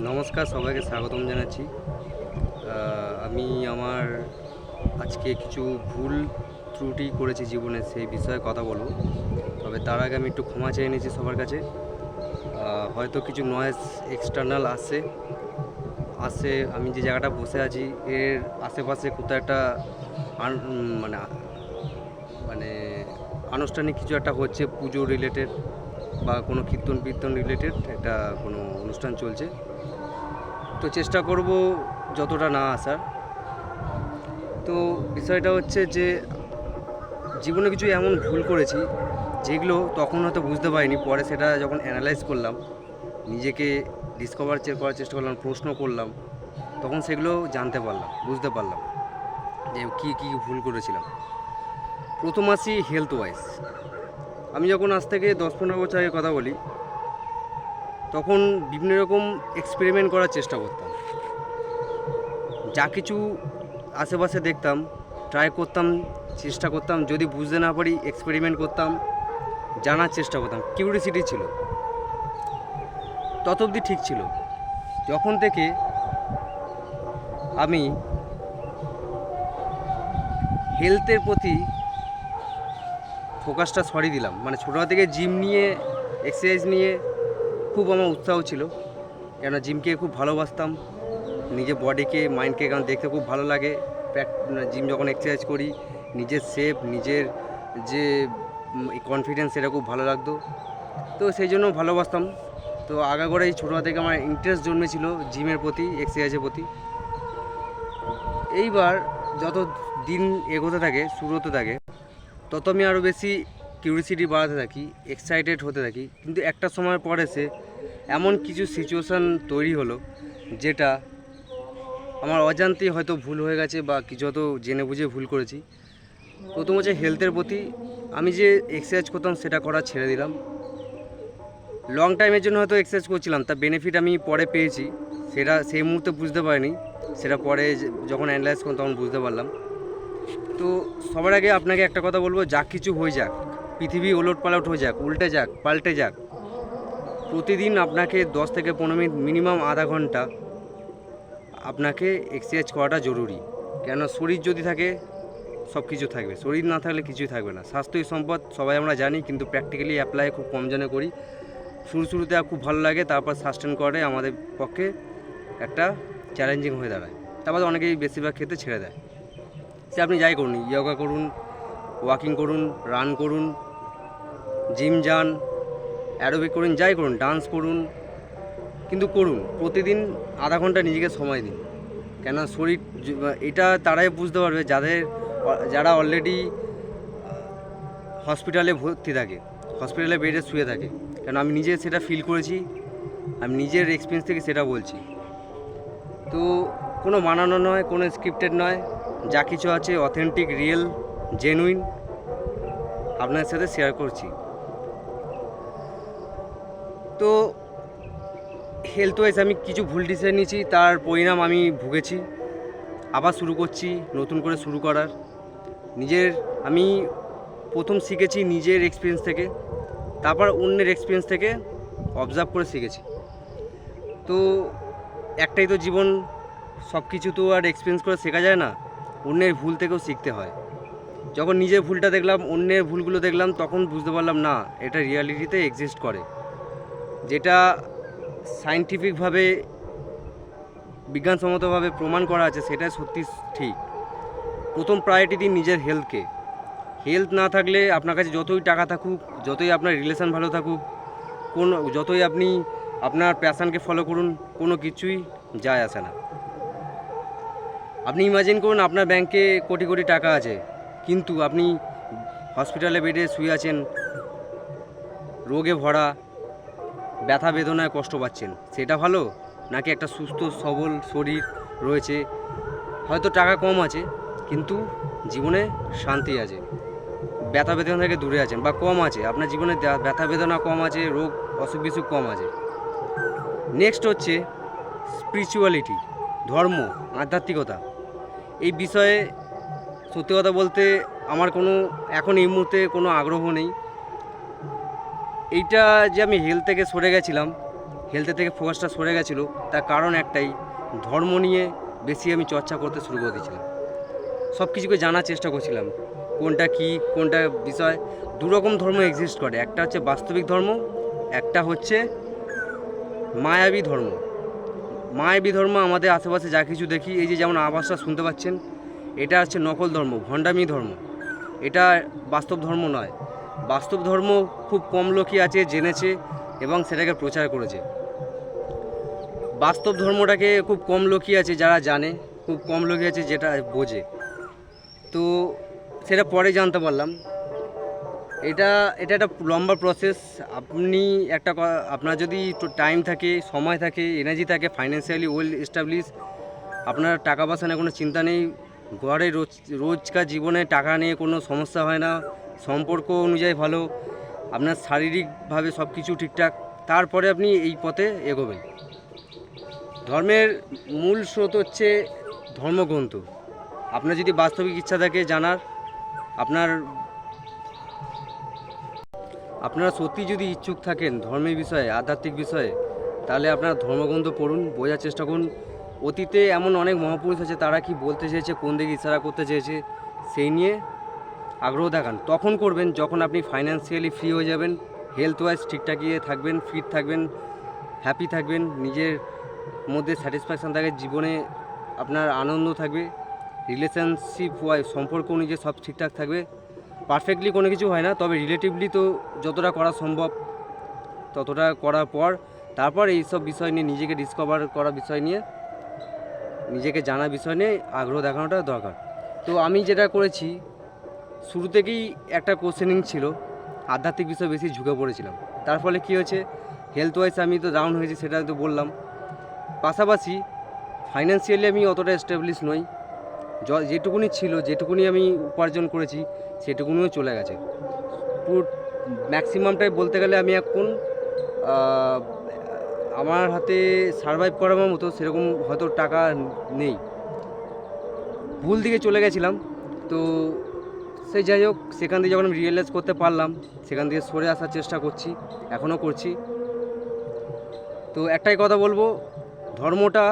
নমস্কার, সবাইকে স্বাগতম জানাচ্ছি। আমি আমার আজকে কিছু ভুল ত্রুটি করেছি জীবনে, সেই বিষয়ে কথা বলব। তবে তার আগে আমি একটু ক্ষমা চেয়ে নিয়েছি সবার কাছে। হয়তো কিছু নয়েজ এক্সটার্নাল আসে। আসে, আমি যে জায়গাটা বসে আছি, এর আশেপাশে কোথাও একটা মানে মানে আনুষ্ঠানিক কিছু একটা হচ্ছে পুজো রিলেটেড বা কোনো কীর্তন কীর্তন রিলেটেড একটা কোনো অনুষ্ঠান চলছে। তো চেষ্টা করব যতটা না আসার। তো বিষয়টা হচ্ছে যে, জীবনে কিছু এমন ভুল করেছি যেগুলো তখন হয়তো বুঝতে পারিনি, পরে সেটা যখন অ্যানালাইজ করলাম, নিজেকে ডিসকভার করার চেষ্টা করলাম, প্রশ্ন করলাম, তখন সেগুলো জানতে পারলাম, বুঝতে পারলাম যে কী কী ভুল করেছিলাম। প্রথম আসি হেলথ ওয়াইজ আমি যখন আজ থেকে দশ পনেরো বছর আগে কথা বলি, তখন বিভিন্ন রকম এক্সপেরিমেন্ট করার চেষ্টা করতাম। যা কিছু আশেপাশে দেখতাম ট্রাই করতাম, চেষ্টা করতাম, যদি বুঝতে না পারি এক্সপেরিমেন্ট করতাম, জানার চেষ্টা করতাম। কিউরিসিটি ছিল। তত অবধি ঠিক ছিল। যখন থেকে আমি হেলথের প্রতি ফোকাসটা সরিয়ে দিলাম। মানে ছোটোবেলা থেকে জিম নিয়ে এক্সারসাইজ নিয়ে খুব আমার উৎসাহ ছিল। কেন জিমকে খুব ভালোবাসতাম। নিজের বডিকে মাইন্ডকে কারণ দেখতে খুব ভালো লাগে। জিম যখন এক্সারসাইজ করি, নিজের শেপ নিজের যে কনফিডেন্স সেটা খুব ভালো লাগতো। তো সেই জন্য ভালোবাসতাম। তো আগাগোড়া এই ছোটোবেলা থেকে আমার ইন্টারেস্ট জন্মেছিল জিমের প্রতি এক্সারসাইজের প্রতি। এইবার যত দিন এগোতে থাকে, শুরু হতে থাকে তত আমি আরও বেশি কিউরিসিটি বাড়াতে থাকি এক্সাইটেড হতে থাকি। কিন্তু একটা সময় পর এসে এমন কিছু সিচুয়েশান তৈরি হলো, যেটা আমার অজান্তেই হয়তো ভুল হয়ে গেছে বা কিছু হয়তো জেনে বুঝে ভুল করেছি। প্রথম হচ্ছে হেলথের প্রতি আমি যে এক্সারসাইজ করতাম সেটা করা ছেড়ে দিলাম। লং টাইমের জন্য হয়তো এক্সারসাইজ করছিলাম, তার বেনিফিট আমি পরে পেয়েছি। সেটা সেই মুহূর্তে বুঝতে পারিনি, সেটা পরে যখন অ্যানালাইজ করলাম তখন বুঝতে পারলাম। তো সবার আগে আপনাকে একটা কথা বলব যা কিছু হয়ে যাক, পৃথিবী ওলট পালট হয়ে যাক, উল্টে যাক, পাল্টে যাক। প্রতিদিন আপনাকে দশ থেকে পনেরো মিনিট মিনিমাম আধা ঘণ্টা আপনাকে এক্সারসাইজ করাটা জরুরি। কেন শরীর যদি থাকে, সব কিছু থাকবে। শরীর না থাকলে কিছুই থাকবে না। স্বাস্থ্যই সম্পদ সবাই আমরা জানি, কিন্তু প্র্যাকটিক্যালি অ্যাপ্লাই খুব কম জনে করি। শুরু শুরুতে খুব ভালো লাগে, তারপর সাস্টেন করে আমাদের পক্ষে একটা চ্যালেঞ্জিং হয়ে দাঁড়ায়। তারপর অনেকেই বেশিরভাগ খেতে ছেড়ে দেয়। সে আপনি যাই করুন ইয়োগা করুন ওয়াকিং করুন রান করুন জিম যান অ্যারোবিক করুন, যাই করুন ডান্স করুন, কিন্তু করুন, প্রতিদিন আধা ঘণ্টা নিজেকে সময় দিন। কেন শরীর এটা তারাই বুঝতে পারবে, যাদের, যারা অলরেডি হসপিটালে ভর্তি থাকে হসপিটালে বেডে শুয়ে থাকে কেন আমি নিজে সেটা ফিল করেছি, আমি নিজের এক্সপিরিয়েন্স থেকে সেটা বলছি। তো কোনো বানানো নয়, কোনো স্ক্রিপ্টেড নয় যা কিছু আছে অথেন্টিক রিয়েল জেনুইন আপনার সাথে শেয়ার করছি। তো হেলথ ওয়াইজ আমি কিছু ভুল ডিসিশন নিয়েছি, তার পরিণাম আমি ভুগেছি। আবার শুরু করছি, নতুন করে শুরু করার। নিজের, আমি প্রথম শিখেছি নিজের এক্সপিরিয়েন্স থেকে, তারপর অন্যের এক্সপিরিয়েন্স থেকে অবজার্ভ করে শিখেছি। তো একটাই তো জীবন সব কিছু তো আর এক্সপিরিয়েন্স করে শেখা যায় না। অন্যের ভুল থেকেও শিখতে হয়। যখন নিজের ভুলটা দেখলাম, অন্যের ভুলগুলো দেখলাম, তখন বুঝতে পারলাম, না, এটা রিয়ালিটিতে এক্সিস্ট করে। যেটা সায়েন্টিফিকভাবে বিজ্ঞানসম্মতভাবে প্রমাণ করা আছে সেটা সত্যি ঠিক। প্রথম প্রায়োরিটি দিন নিজের হেলথকে হেলথ না থাকলে আপনার কাছে যতই টাকা থাকুক, যতই আপনার রিলেশন ভালো থাকুক, কোন, যতই আপনি আপনার প্যাশানকে ফলো করুন, কোনো কিছুই যায় আসে না। আপনি ইমাজিন করুন আপনার ব্যাংকে কোটি কোটি টাকা আছে, কিন্তু আপনি হসপিটালে বেডে শুয়ে আছেন, রোগে ভরা, ব্যথা বেদনায় কষ্ট পাচ্ছেন, সেটা ভালো? নাকি একটা সুস্থ, সবল শরীর রয়েছে, হয়তো টাকা কম আছে, কিন্তু জীবনে শান্তি আছে, ব্যথা বেদনা থেকে দূরে আছেন বা কম আছে, আপনার জীবনে ব্যথা বেদনা কম আছে, রোগ অসুখ বিসুখ কম আছে। নেক্সট হচ্ছে স্পিরিচুয়ালিটি ধর্ম, আধ্যাত্মিকতা। এই বিষয়ে সত্যি কথা বলতে আমার কোনো, এখন এই মুহূর্তে কোনো আগ্রহ নেই। এইটা যে আমি হেলথ থেকে সরে গেছিলাম হেলথের থেকে ফোকাসটা সরে গেছিল, তার কারণ একটাই, ধর্ম নিয়ে বেশি আমি চর্চা করতে শুরু করে দিয়েছিলাম। সব কিছুকে জানার চেষ্টা করছিলাম, কোনটা কি, কোনটা বিষয় দু রকম ধর্ম এক্সিস্ট করে। একটা হচ্ছে বাস্তবিক ধর্ম, একটা হচ্ছে মায়াবী ধর্ম। মায়াবী ধর্ম আমাদের আশেপাশে যা কিছু দেখি, এই যে যেমন আওয়াজটা শুনতে পাচ্ছেন, এটা হচ্ছে নকল ধর্ম, ভণ্ডামি ধর্ম। এটা বাস্তব ধর্ম নয়। বাস্তব ধর্ম খুব কম লোকই আছে, জেনেছে এবং সেটাকে প্রচার করেছে। বাস্তব ধর্মটাকে খুব কম লোকই আছে যারা জানে, খুব কম লোকই আছে যেটা বোঝে। তো সেটা পরে জানতে পারলাম। এটা এটা একটা লম্বা প্রসেস আপনি একটা আপনার যদি টাইম থাকে, সময় থাকে এনার্জি থাকে ফাইন্যান্সিয়ালি ওয়েল এস্টাবলিশ আপনার টাকা পয়সা নিয়ে কোনো চিন্তা নেই। ঘরে রোজ, রোজকার জীবনে টাকা নিয়ে কোনো সমস্যা হয় না। সম্পর্ক অনুযায়ী ভালো। আপনার শারীরিকভাবে সব কিছু ঠিকঠাক। তারপরে আপনি এই পথে এগোবেন। ধর্মের মূল স্রোত হচ্ছে ধর্মগ্রন্থ। আপনার যদি বাস্তবিক ইচ্ছা থাকে জানার, আপনার আপনারা সত্যি যদি ইচ্ছুক থাকেন ধর্মের বিষয়ে, আধ্যাত্মিক বিষয়ে, তাহলে আপনারা ধর্মগ্রন্থ পড়ুন, বোঝার চেষ্টা করুন। অতীতে এমন অনেক মহাপুরুষ আছে, তারা কি বলতে চেয়েছে, কোন দিকে ইশারা করতে চেয়েছে, সেই নিয়ে আগ্রহ দেখান। তখন করবেন, যখন আপনি ফাইন্যান্সিয়ালি ফ্রি হয়ে যাবেন হেলথ ওয়াইজ ঠিকঠাক ইয়ে থাকবেন ফিট থাকবেন হ্যাপি থাকবেন, নিজের মধ্যে স্যাটিসফ্যাকশান থাকে, জীবনে আপনার আনন্দ থাকবে রিলেশনশিপ ওয়াইজ সম্পর্ক অনুযায়ী সব ঠিকঠাক থাকবে। পারফেক্টলি কোনো কিছু হয় না, তবে রিলেটিভলি তো যতটা করা সম্ভব, ততটা করার পর তারপর এই সব বিষয় নিয়ে, নিজেকে ডিসকভার করা বিষয় নিয়ে, নিজেকে জানা বিষয় নিয়ে আগ্রহ দেখানোটা দরকার। তো আমি যেটা করেছি, শুরু থেকেই একটা কোশ্চেনিং ছিল, আধ্যাত্মিক বিষয় বেশি ঝুঁকে পড়েছিলাম। তার ফলে কী হয়েছে হেলথ ওয়াইজ আমি তো ডাউন হয়েছি সেটা তো বললাম। পাশাপাশি ফাইন্যান্সিয়ালি আমি অতটা এস্টাবলিশ নই। যেটুকুনি ছিল, যেটুকুনি আমি উপার্জন করেছি, সেটুকুনিও চলে গেছে। পুরো ম্যাক্সিমামটাই বলতে গেলে আমি এখন আমার হাতে সারভাইভ করার মতো সেরকম হয়তো টাকা নেই। ভুল দিকে চলে গেছিলাম, তো সেই যাই হোক, সেখান থেকে যখন আমি রিয়েলাইজ করতে পারলাম, সেখান থেকে সরে আসার চেষ্টা করছি, এখনও করছি। তো একটাই কথা বলব, ধর্মটা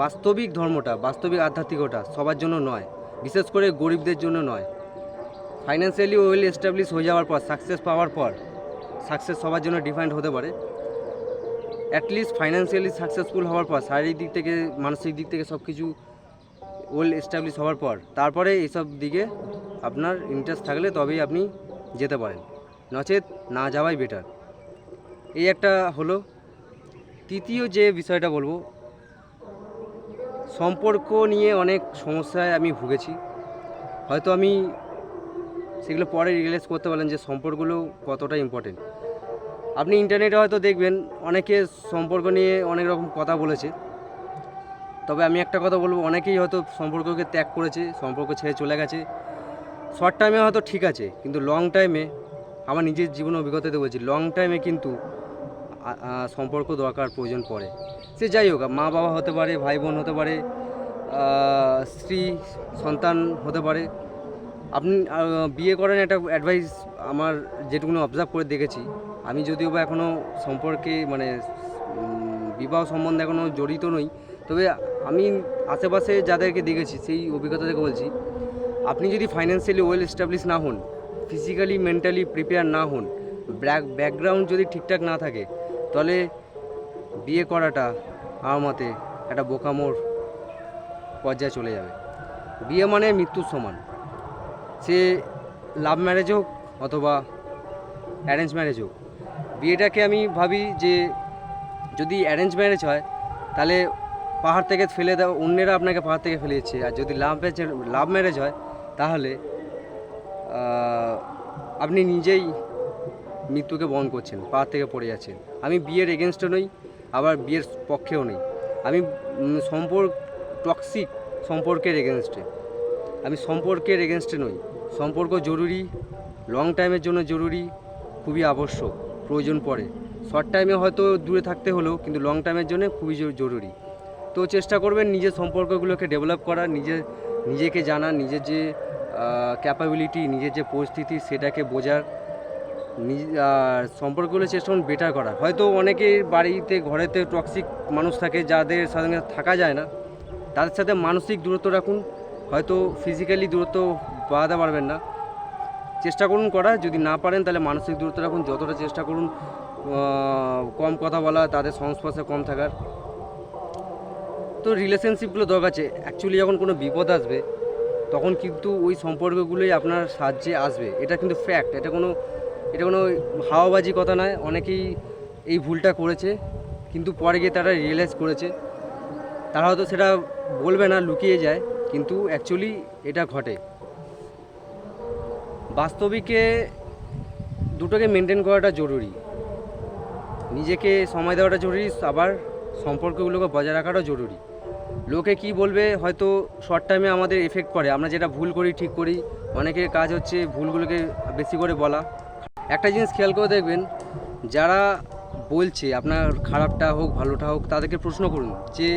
বাস্তবিক ধর্মটা, বাস্তবিক আধ্যাত্মিকতা সবার জন্য নয়, বিশেষ করে গরিবদের জন্য নয়। ফাইন্যান্সিয়ালি ওয়েল এস্টাবলিশ হয়ে যাওয়ার পর সাকসেস পাওয়ার পর সাকসেস সবার জন্য ডিফাইন্ড হতে পারে। অ্যাটলিস্ট ফাইন্যান্সিয়ালি সাকসেসফুল হওয়ার পর, শারীরিক দিক থেকে, মানসিক দিক থেকে সব কিছু ওয়েল এস্টাবলিশ হওয়ার পর, তারপরে এইসব দিকে আপনার ইন্টারেস্ট থাকলে তবেই আপনি যেতে পারেন। নচেত না যাওয়াই বেটার এই একটা হলো। তৃতীয় যে বিষয়টা বলব সম্পর্ক নিয়ে অনেক সমস্যায় আমি ভুগেছি। হয়তো আমি সেগুলো পরে রিয়েলাইজ করতে পারলেন যে সম্পর্কগুলো কতটা ইম্পর্টেন্ট আপনি ইন্টারনেটে হয়তো দেখবেন, অনেকে সম্পর্ক নিয়ে অনেক রকম কথা বলেছে। তবে আমি একটা কথা বলব, অনেকেই হয়তো সম্পর্ককে ত্যাগ করেছে, সম্পর্ক ছেড়ে চলে গেছে। শর্ট টাইমে হয়তো ঠিক আছে, কিন্তু লং টাইমে আমার নিজের জীবন অভিজ্ঞতাতে বলছি লং টাইমে কিন্তু সম্পর্ক দরকার প্রয়োজন পড়ে। সে যাই হোক, মা বাবা হতে পারে, ভাই বোন হতে পারে স্ত্রী, সন্তান হতে পারে। আপনি বিয়ে করেন একটা অ্যাডভাইস আমার যেটুকুনি অবজার্ভ করে দেখেছি। আমি যদিও বা এখনও সম্পর্কে মানে বিবাহ সম্বন্ধে এখনও জড়িত নই। তবে আমি আশেপাশে যাদেরকে দেখেছি, সেই অভিজ্ঞতা থেকে বলছি, আপনি যদি ফাইন্যান্সিয়ালি ওয়েল এস্টাবলিশ না হন ফিজিক্যালি মেন্টালি প্রিপেয়ার না হন ব্যাক ব্যাকগ্রাউন্ড যদি ঠিকঠাক না থাকে তাহলে বিয়ে করাটা আমার মতে একটা বোকামোর পর্যায়ে চলে যাবে। বিয়ে মানে মৃত্যুর সমান। সে লাভ ম্যারেজ হোক অথবা অ্যারেঞ্জ ম্যারেজ হোক, বিয়েটাকে আমি ভাবি যে যদি অ্যারেঞ্জ ম্যারেজ হয়, তাহলে পাহাড় থেকে ফেলে দেওয়া, অন্যেরা আপনাকে পাহাড় থেকে ফেলে দিচ্ছে। আর যদি লাভ ম্যারেজ লাভ ম্যারেজ হয়, তাহলে আপনি নিজেই মৃত্যুকে বহন করছেন, পাহাড় থেকে পড়ে যাচ্ছেন। আমি বিয়ের এগেনস্টও নই, আবার বিয়ের পক্ষেও নেই। আমি সম্পর্ক টক্সিক সম্পর্কের এগেনস্টে আমি সম্পর্কের এগেনস্টে নই। সম্পর্ক জরুরি লং টাইমের জন্য জরুরি, খুবই আবশ্যক, প্রয়োজন পড়ে। শর্ট টাইমে হয়তো দূরে থাকতে হলেও, কিন্তু লং টাইমের জন্য খুবই জরুরি। তো চেষ্টা করবেন নিজের সম্পর্কগুলোকে ডেভেলপ করা নিজের নিজেকে জানা, নিজের যে ক্যাপাবিলিটি নিজের যে পরিস্থিতি, সেটাকে বোঝার। সম্পর্কগুলো চেষ্টা করুন বেটার করা হয়তো অনেকের বাড়িতে, ঘরেতে টক্সিক মানুষ থাকে যাদের সাথে থাকা যায় না। তাদের সাথে মানসিক দূরত্ব রাখুন। হয়তো ফিজিক্যালি দূরত্ব বাড়াতে পারবেন না। চেষ্টা করুন করা যদি না পারেন, তাহলে মানসিক দূরত্ব রাখুন। যতটা চেষ্টা করুন কম কথা বলা, তাদের সংস্পর্শে কম থাকার। তো রিলেশনশিপগুলো দরকার আছে। অ্যাকচুয়ালি যখন কোনো বিপদ আসবে, তখন কিন্তু ওই সম্পর্কগুলোই আপনার সাহায্যে আসবে। এটা কিন্তু ফ্যাক্ট এটা কোনো এটা কোনো হাওয়াবাজি কথা নয়, অনেকেই এই ভুলটা করেছে, কিন্তু পরে গিয়ে তারা রিয়েলাইজ করেছে। তারা হয়তো সেটা বলবে না, লুকিয়ে যায়, কিন্তু অ্যাকচুয়ালি এটা ঘটে। বাস্তবিকে দুটোকে মেনটেন করাটা জরুরি। নিজেকে সময় দেওয়াটা জরুরি, আবার সম্পর্কগুলোকে বজায় রাখাটা জরুরি। লোকে কি বলবে হয়তো শর্ট টাইমে আমাদের এফেক্ট পড়ে। আমরা যেটা ভুল করি, ঠিক করি, অনেকের কাজ হচ্ছে ভুলগুলোকে বেশি করে বলা। একটা জিনিস খেয়াল করে দেখবেন, যারা বলছে আপনার খারাপটা হোক, ভালোটা হোক, তাদেরকে প্রশ্ন করুন যে,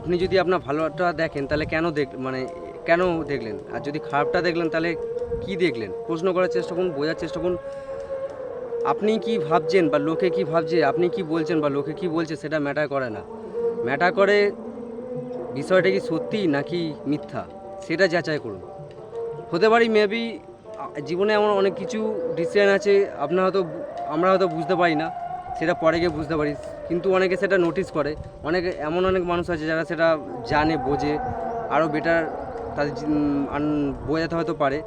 আপনি যদি আপনার ভালোটা দেখেন, তাহলে কেন দেখ মানে কেন দেখলেন? আর যদি খারাপটা দেখলেন, তাহলে কি দেখলেন? প্রশ্ন করার চেষ্টা করুন, বোঝার চেষ্টা করুন। আপনি কি ভাবছেন বা লোকে কি ভাবছে, আপনি কি বলছেন বা লোকে কি বলছে, সেটা ম্যাটার করে না। ম্যাটার করে বিষয়টা কি সত্যি নাকি মিথ্যা, সেটা যাচাই করুন। হতে পারি মেবি জীবনে এমন অনেক কিছু ডিসিশন আছে আপনার হয়তো, আমরা হয়তো বুঝতে পারি না, সেটা পরে গিয়ে বুঝতে পারি। কিন্তু অনেকে সেটা নোটিস করে। অনেকে, এমন অনেক মানুষ আছে যারা সেটা জানে, বোঝে আরও বেটার তাদের বোঝাতে হয়তো পারে।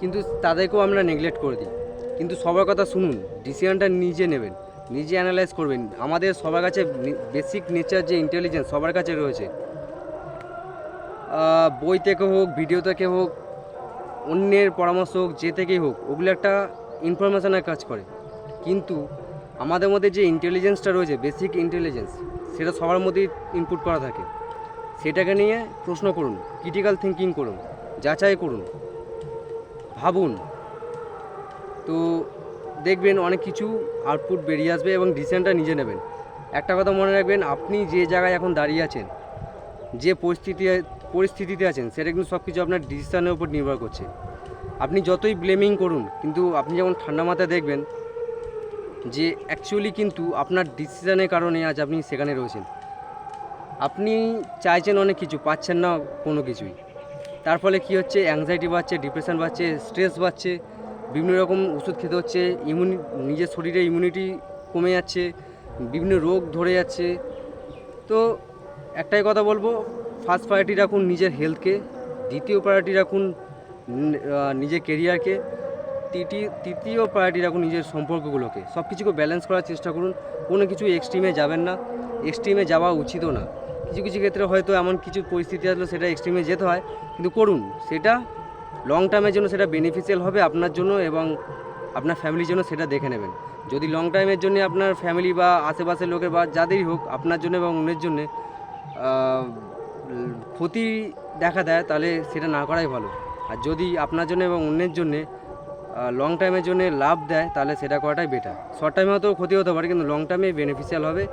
কিন্তু তাদেরকেও আমরা নেগলেক্ট করে দিই। কিন্তু সবার কথা শুনুন ডিসিশনটা নিজে নেবেন, নিজে অ্যানালাইজ করবেন। আমাদের সবার কাছে বেসিক নেচার যে ইন্টেলিজেন্স সবার কাছে রয়েছে। বই থেকে হোক ভিডিও থেকে হোক অন্যের পরামর্শ হোক, যে থেকেই হোক, ওগুলো একটা ইনফরমেশনের কাজ করে। কিন্তু আমাদের মধ্যে যে ইন্টেলিজেন্সটা রয়েছে বেসিক ইন্টেলিজেন্স সেটা সবার মধ্যেই ইনপুট করা থাকে। সেটাকে নিয়ে প্রশ্ন করুন ক্রিটিক্যাল থিঙ্কিং করুন, যাচাই করুন, ভাবুন। তো দেখবেন অনেক কিছু আউটপুট বেরিয়ে আসবে এবং ডিসিশনটা নিজে নেবেন। একটা কথা মনে রাখবেন, আপনি যে জায়গায় এখন দাঁড়িয়ে আছেন, যে পরিস্থিতি পরিস্থিতিতে আছেন, সেটা কিন্তু সব কিছু আপনার ডিসিশনের উপর নির্ভর করছে। আপনি যতই ব্লেমিং করুন, কিন্তু আপনি যখন ঠান্ডা মাথায় দেখবেন যে অ্যাকচুয়ালি কিন্তু আপনার ডিসিশনের কারণে আজ আপনি সেখানে রয়েছেন। আপনি চাইছেন অনেক কিছু, পাচ্ছেন না কোনো কিছুই। তার ফলে কী হচ্ছে? অ্যাংজাইটি বাড়ছে ডিপ্রেশন বাড়ছে স্ট্রেস বাড়ছে, বিভিন্ন রকম ওষুধ খেতে হচ্ছে ইমিউনি নিজের শরীরে ইমিউনিটি কমে যাচ্ছে, বিভিন্ন রোগ ধরে যাচ্ছে। তো একটাই কথা বলব ফার্স্ট প্রায়োরিটি রাখুন নিজের হেলথকে, দ্বিতীয় প্রায়োরিটি রাখুন নিজের কেরিয়ারকে তৃতীয় তৃতীয় প্রায়োরিটি রাখুন নিজের সম্পর্কগুলোকে। সব কিছুকে ব্যালেন্স করার চেষ্টা করুন, কোনো কিছু এক্সট্রিমে যাবেন না। এক্সট্রিমে যাওয়া উচিতও না। কিছু কিছু ক্ষেত্রে হয়তো এমন কিছু পরিস্থিতি আসলে সেটা এক্সট্রিমে যেতে হয়, কিন্তু করুন। সেটা লং টার্মের জন্য সেটা বেনিফিশিয়াল হবে আপনার জন্য এবং আপনার ফ্যামিলির জন্য সেটা দেখে নেবেন। যদি লং টাইমের জন্য আপনার ফ্যামিলি বা আশেপাশের লোকের বা যাদেরই হোক আপনার জন্য এবং অন্যের জন্য ক্ষতি দেখা দেয়, তাহলে সেটা না করাই ভালো। আর যদি আপনার জন্য এবং অন্যের জন্যে লং টাইমের জন্য লাভ দেয়, তাহলে সেটা করাটাই বেটার শর্ট টাইমে হয়তো ক্ষতি হতে পারে, কিন্তু লং টাইমে বেনিফিশিয়াল হবে,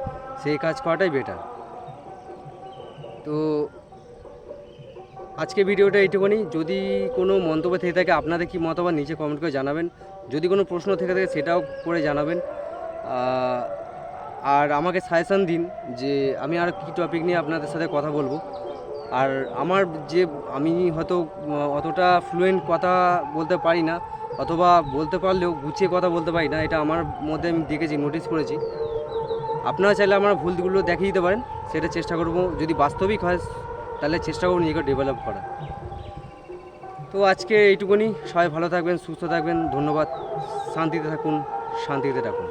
সেই কাজ করাটাই বেটার তো আজকে ভিডিওটা এইটুকুনি। যদি কোনো মন্তব্য থেকে থাকে, আপনাদের কি মতামত, নিচে কমেন্ট করে জানাবেন। যদি কোনো প্রশ্ন থেকে থাকে, সেটাও করে জানাবেন। আর আমাকে সাজেশান দিন যে আমি আর কী টপিক নিয়ে আপনাদের সাথে কথা বলব। আর আমার যে আমি হয়তো অতটা ফ্লুয়েন্ট কথা বলতে পারি না, অথবা বলতে পারলেও গুছিয়ে কথা বলতে পারি না, এটা আমার মধ্যে আমি দেখেছি নোটিস করেছি। আপনারা চাইলে আমার ভুলগুলো দেখিয়ে দিতে পারেন, সেটা চেষ্টা করব, যদি বাস্তবিক হয়, তাহলে চেষ্টা করব নিজেকে ডেভেলপ করা তো আজকে এইটুকুনি, সবাই ভালো থাকবেন, সুস্থ থাকবেন, ধন্যবাদ, শান্তিতে থাকুন শান্তিতে থাকুন।